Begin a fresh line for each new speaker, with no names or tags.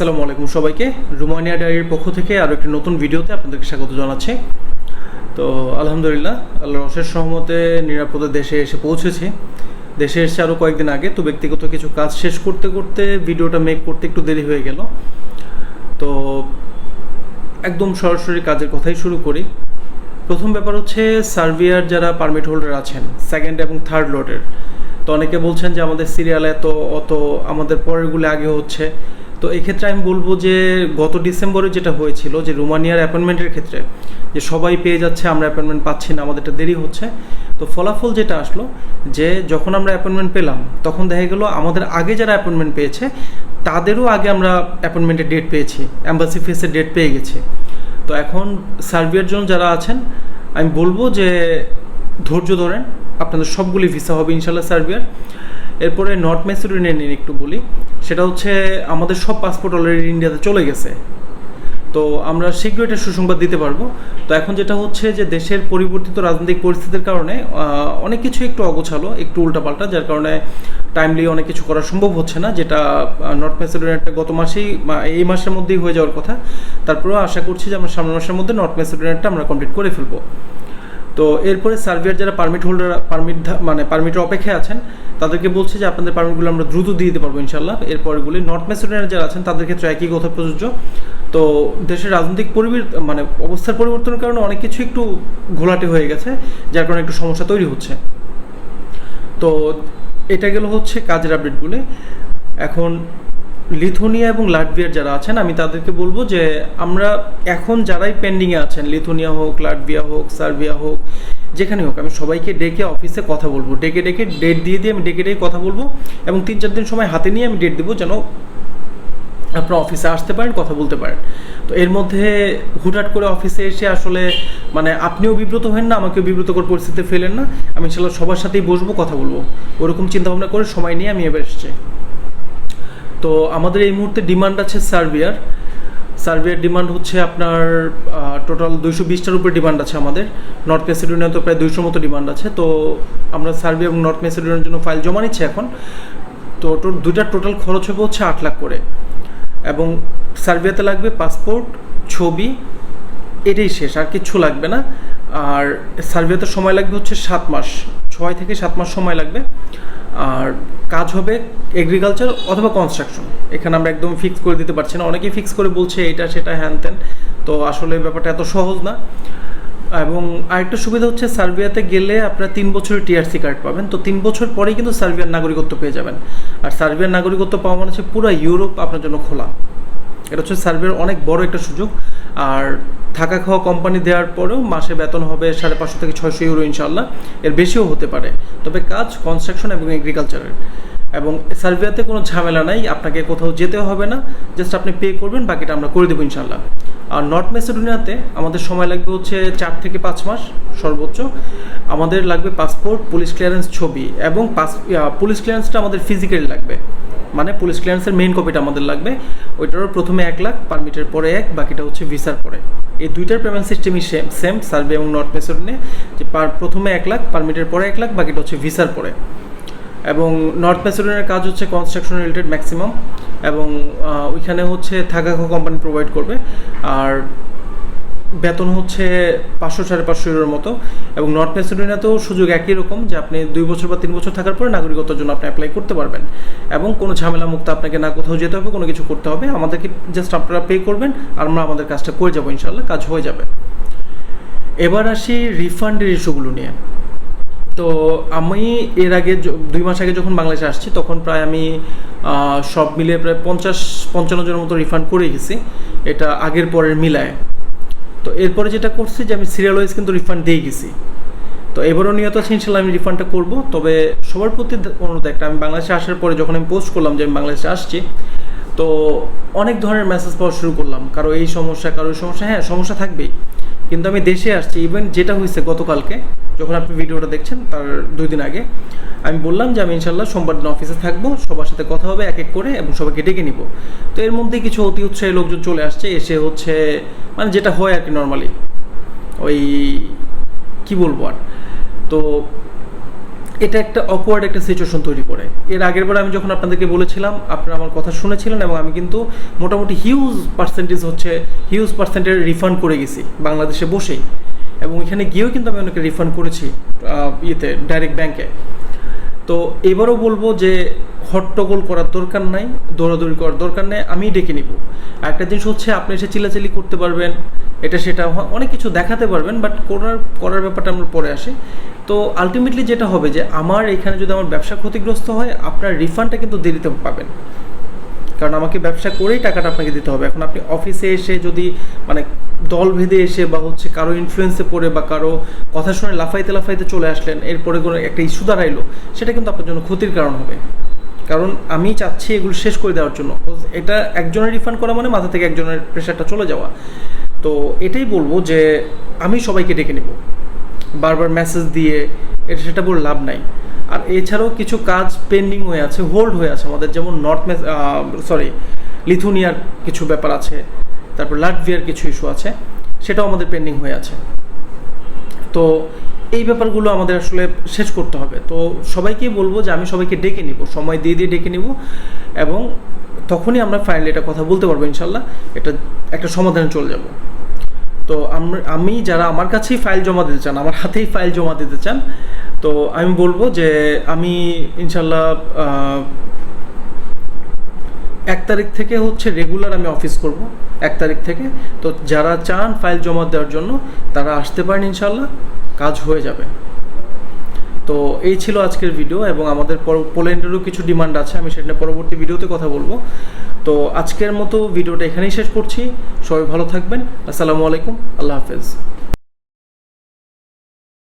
আসসালামু আলাইকুম সবাইকে। রুমানিয়া ডায়েরির পক্ষ থেকে আরও একটি নতুন ভিডিওতে আপনাদেরকে স্বাগত জানাচ্ছি। তো, আলহামদুলিল্লাহ, আল্লাহর অশেষ সহমতে নিরাপদে দেশে এসে পৌঁছেছি। দেশে এসে আরও কয়েকদিন আগে তো ব্যক্তিগত কিছু কাজ শেষ করতে করতে ভিডিওটা মেক করতে একটু দেরি হয়ে গেল। তো, একদম সরাসরি কাজের কথাই শুরু করি। প্রথম ব্যাপার হচ্ছে সার্ভিয়ার যারা পারমিট হোল্ডার আছেন সেকেন্ড এবং থার্ড লোডের তো অনেকে বলছেন যে আমাদের সিরিয়াল এত, অত, আমাদের পরেরগুলো আগে হচ্ছে। তো এক্ষেত্রে আমি বলব যে গত ডিসেম্বরে যেটা হয়েছিল, যে রোমানিয়ার অ্যাপয়েন্টমেন্টের ক্ষেত্রে, যে সবাই পেয়ে যাচ্ছে, আমরা অ্যাপয়েন্টমেন্ট পাচ্ছি না, আমাদেরটা দেরি হচ্ছে। তো ফলাফল যেটা আসলো, যে যখন আমরা অ্যাপয়েন্টমেন্ট পেলাম, তখন দেখা গেলো আমাদের আগে যারা অ্যাপয়েন্টমেন্ট পেয়েছে, তাদেরও আগে আমরা অ্যাপয়েন্টমেন্টের ডেট পেয়েছি অ্যাম্বাসি ফেসের ডেট পেয়ে গেছি। তো এখন সার্ভিয়ার জন্য যারা আছেন, আমি বলব যে ধৈর্য ধরেন, আপনাদের সবগুলি ভিসা হবে ইনশাল্লাহ সার্ভিয়ার এরপরে নর্থ মেসিডোনিয়া নিয়ে একটু বলি, সেটা হচ্ছে আমাদের সব পাসপোর্ট অলরেডি ইন্ডিয়াতে চলে গেছে। তো আমরা শীঘ্রই এটা সুসংবাদ দিতে পারব। তো এখন যেটা হচ্ছে যে দেশের পরিবর্তিত রাজনৈতিক পরিস্থিতির কারণে অনেক কিছু একটু অগোছালো, একটু উল্টাপাল্টা, যার কারণে টাইমলি অনেক কিছু করা সম্ভব হচ্ছে না, যেটা নর্থ মেসিডোনিয়াটা গত মাসেই এই মাসের মধ্যেই হয়ে যাওয়ার কথা। তারপরেও আশা করছি যে আমরা সামনের মাসের মধ্যে নর্থ মেসিডোনিয়াটা আমরা কমপ্লিট করে ফেলব। তো এরপরে সার্ভিয়ার যারা পারমিট হোল্ডার পারমিট মানে পারমিটের অপেক্ষায় আছেন, তাদেরকে বলছে যে আপনাদের পারমিটগুলো আমরা দ্রুত দিয়ে দিতে পারব ইনশাল্লাহ এরপরগুলি নর্থ মেসিডোনিয়ার যারা আছেন, তাদের ক্ষেত্রে একই কথা প্রযোজ্য। তো দেশের রাজনৈতিক পরিবেশ মানে অবস্থার পরিবর্তনের কারণে অনেক কিছু একটু ঘোলাটে হয়ে গেছে, যার কারণে একটু সমস্যা তৈরি হচ্ছে। তো এটা গেল হচ্ছে কাজের আপডেটগুলি এখন লিথুনিয়া এবং লাটভিয়ার যারা আছেন, আমি তাদেরকে বলব যে আমরা এখন যারাই পেন্ডিংয়ে আছেন, লিথুনিয়া হোক, লাটভিয়া হোক, সার্বিয়া হোক যেখানে হোক, আমি সবাইকে ডেকে অফিসে কথা বলব। ডেকে ডেকে ডেট দিয়ে দিয়ে আমি ডেকে ডেকে কথা বলব এবং তিন চার দিন সময় হাতে নিয়ে আমি ডেট দেবো যেন আপনার অফিসে আসতে পারেন, কথা বলতে পারেন। তো এর মধ্যে হুটহাট করে অফিসে এসে আসলে মানে আপনিও বিব্রত হন না, আমাকেও বিব্রতকর পরিস্থিতিতে ফেলেন না। আমি ইনশাল্লাহ সবার সাথেই বসবো, কথা বলব। ওরকম চিন্তাভাবনা করে সময় নিয়ে আমি এবার এসেছি। তো আমাদের এই মুহূর্তে ডিমান্ড আছে সার্বিয়ার। সার্বিয়ার ডিমান্ড হচ্ছে আপনার টোটাল দুইশো বিশটার উপরে ডিমান্ড আছে আমাদের। নর্থ মেসিডোনিয়া তো প্রায় দুইশোর মতো ডিমান্ড আছে। তো আমরা সার্বিয়া এবং নর্থ মেসিডোনিয়ার জন্য ফাইল জমা নিচ্ছি এখন। তো দুইটার টোটাল খরচ হবে হচ্ছে আট লাখ করে। এবং সার্বিয়াতে লাগবে পাসপোর্ট ছবি, এটাই শেষ, আর কিচ্ছু লাগবে না। আর সার্বিয়াতে সময় লাগবে হচ্ছে সাত মাস। ছয় থেকে সাত মাস সময় লাগবে। আর কাজ হবে এগ্রিকালচার অথবা কনস্ট্রাকশন এখানে আমরা একদম ফিক্স করে দিতে পারছি না। অনেকেই ফিক্স করে বলছে এটা, সেটা, হ্যান ত্যান। তো আসলে ব্যাপারটা এত সহজ না। এবং আরেকটা সুবিধা হচ্ছে সার্বিয়াতে গেলে আপনারা তিন বছরের টিআরসি কার্ড পাবেন। তো তিন বছর পরেই কিন্তু সার্বিয়ার নাগরিকত্ব পেয়ে যাবেন। আর সার্বিয়ার নাগরিকত্ব পাওয়া মানে হচ্ছে পুরো ইউরোপ আপনার জন্য খোলা। এটা হচ্ছে সার্বিয়ার অনেক বড় একটা সুযোগ। আর থাকা খাওয়া কোম্পানি দেওয়ার পরেও মাসে বেতন হবে সাড়ে পাঁচশো থেকে ছয়শো ইউরো ইনশাল্লাহ এর বেশিও হতে পারে। তবে কাজ কনস্ট্রাকশন এবং এগ্রিকালচারের এবং সার্বিয়াতে কোনো ঝামেলা নাই, আপনাকে কোথাও যেতে হবে না। জাস্ট আপনি পে করবেন, বাকিটা আমরা করে দেবো ইনশাল্লাহ আর নর্থ মেসিডোনিয়াতে আমাদের সময় লাগবে হচ্ছে চার থেকে পাঁচ মাস সর্বোচ্চ। আমাদের লাগবে পাসপোর্ট পুলিশ ক্লিয়ারেন্স ছবি এবং পাস পুলিশ ক্লিয়ারেন্সটা আমাদের ফিজিক্যালি লাগবে। মানে পুলিশ ক্লিয়ারেন্সের মেইন কপিটা আমাদের লাগবে। ওইটারও প্রথমে এক লাখ পারমিটের পরে এক, বাকিটা হচ্ছে ভিসার পরে। এই দুইটার পেমেন্ট সিস্টেমই সেম সেম সার্ভে এবং নর্থ মেসিডোনিয়া যে পার- প্রথমে এক লাখ পারমিটের পরে এক লাখ, বাকিটা হচ্ছে ভিসার পরে। এবং নর্থ মেসিডোনিয়ার কাজ হচ্ছে কনস্ট্রাকশন রিলেটেড ম্যাক্সিমাম এবং ওইখানে হচ্ছে থাকা কোম্পানি প্রোভাইড করবে। আর বেতন হচ্ছে পাঁচশো, সাড়ে পাঁচশো ইউরোর মতো এবং নর্থ মেসিডোনিয়াতেও সুযোগ একই রকম যে আপনি দুই বছর বা তিন বছর থাকার পরে নাগরিকত্বের জন্য আপনি অ্যাপ্লাই করতে পারবেন এবং কোনো ঝামেলা মুক্ত আপনাকে না কোথাও যেতে হবে, কোনো কিছু করতে হবে। আমাদেরকে জাস্ট আপনারা পে করবেন আর আমরা আমাদের কাজটা করে যাব ইনশাল্লাহ কাজ হয়ে যাবে। এবার আসি রিফান্ডের ইস্যুগুলো নিয়ে। তো আমি এর আগে দুই মাস আগে যখন বাংলাদেশে আসছি, তখন প্রায় আমি সব মিলিয়ে প্রায় পঞ্চাশ, পঞ্চান্ন জনের মতো রিফান্ড করে গেছি। এটা আগের পরের মিলায়। তো এরপরে যেটা করছি যে আমি সিরিয়াল ওয়াইজ কিন্তু রিফান্ড দিয়ে গেছি। তো এবারও নিয়ত আছে ইনশাল্লাহ আমি রিফান্ডটা করব। তবে সবার প্রতি অনুরোধ একটা, আমি বাংলাদেশে আসার পরে যখন আমি পোস্ট করলাম যে আমি বাংলাদেশে আসছি, তো অনেক ধরনের মেসেজ পাওয়া শুরু করলাম। কারও এই সমস্যা, কারও সমস্যা হ্যাঁ সমস্যা থাকবেই। কিন্তু আমি দেশে আসছি ইভেন যেটা হয়েছে গতকালকে, যখন আপনি ভিডিওটা দেখছেন, তার দুই দিন আগে, আমি বললাম যে আমি ইনশাল্লাহ সোমবার দিন অফিসে থাকব, সবার সাথে কথা হবে, এক এক করে, এবং সবাইকে ডেকে নিব। তো এর মধ্যে কিছু অতি উৎসাহী লোকজন চলে আসছে, এসে হচ্ছে মানে যেটা হয় আর কি নর্মালি ওই, কি বলব আর? তো এটা একটা অকওয়ার্ড একটা সিচুয়েশন তৈরি করে। এর আগের বার আমি যখন আপনাদেরকে বলেছিলাম, আপনারা আমার কথা শুনেছিলেন এবং আমি কিন্তু মোটামুটি হিউজ পার্সেন্টেজ হচ্ছে হিউজ পার্সেন্টেজ রিফান্ড করে গেছি বাংলাদেশে বসেই। এবং এখানে গিয়েও কিন্তু আমি অনেকে রিফান্ড করেছি ইয়েতে ডাইরেক্ট ব্যাংকে তো এবারও বলব যে হট্টগোল করার দরকার নাই, দৌড়াদৌড়ি করার দরকার নেই আমি ডেকে নিব। একটা জিনিস হচ্ছে, আপনি এসে চিল্লাচিল্লি করতে পারবেন, এটা সেটা অনেক কিছু দেখাতে পারবেন বাট করার করার ব্যাপারটা আমরা পরে আসি। তো আলটিমেটলি যেটা হবে যে আমার এখানে যদি আমার ব্যবসা ক্ষতিগ্রস্ত হয়, আপনার রিফান্ডটা কিন্তু দেরিতে পাবেন। কারণ আমাকে ব্যবসা করেই টাকাটা আপনাকে দিতে হবে। এখন আপনি অফিসে এসে যদি মানে দল ভেদে এসে বা হচ্ছে কারও ইনফ্লুয়েন্সে পড়ে বা কারও কথা শুনে লাফাইতে লাফাইতে চলে আসলেন, এরপরে কোনো একটা ইস্যু দাঁড়াইলো, সেটা কিন্তু আপনার জন্য ক্ষতির কারণ হবে। কারণ আমি চাচ্ছি এগুলো শেষ করে দেওয়ার জন্য। এটা একজনের রিফান্ড করা মানে মাথা থেকে একজনের প্রেশারটা চলে যাওয়া। তো এটাই বলব যে আমি সবাইকে ডেকে নেব। বারবার মেসেজ দিয়ে এটা সেটা বলে লাভ নাই। আর এছাড়াও কিছু কাজ পেন্ডিং হয়ে আছে হোল্ড হয়ে আছে আমাদের, যেমন নর্থ সরি লিথুনিয়ার কিছু ব্যাপার আছে, তারপর লাটভিয়ার কিছু ইস্যু আছে, সেটাও আমাদের পেন্ডিং হয়ে আছে। তো এই ব্যাপারগুলো আমাদের আসলে শেষ করতে হবে। তো সবাইকেই বলব যে আমি সবাইকে ডেকে নিব, সময় দিয়ে দিয়ে ডেকে নিব, এবং তখনই আমরা ফাইনালি এটা কথা বলতে পারব ইনশাল্লাহ, এটা একটা সমাধানে চলে যাব। তো আম- যারা আমার কাছেই ফাইল জমা দিতে চান, আমার হাতেই ফাইল জমা দিতে চান, তো আমি বলব যে আমি ইনশাল্লাহ এক তারিখ থেকে হচ্ছে রেগুলার আমি অফিস করব, এক তারিখ থেকে। তো যারা চান ফাইল জমা দেওয়ার জন্য, তারা আসতে পারেন ইনশাল্লাহ, কাজ হয়ে যাবে। তো এই ছিল আজকের ভিডিও এবং আমাদের পোল্যান্ডেরও কিছু ডিমান্ড আছে, আমি সেটা পরবর্তী ভিডিওতে কথা বলব। তো আজকের মতো ভিডিওটা এখানেই শেষ করছি। সবাই ভালো থাকবেন। আসসালামু আলাইকুম। আল্লাহ হাফেজ।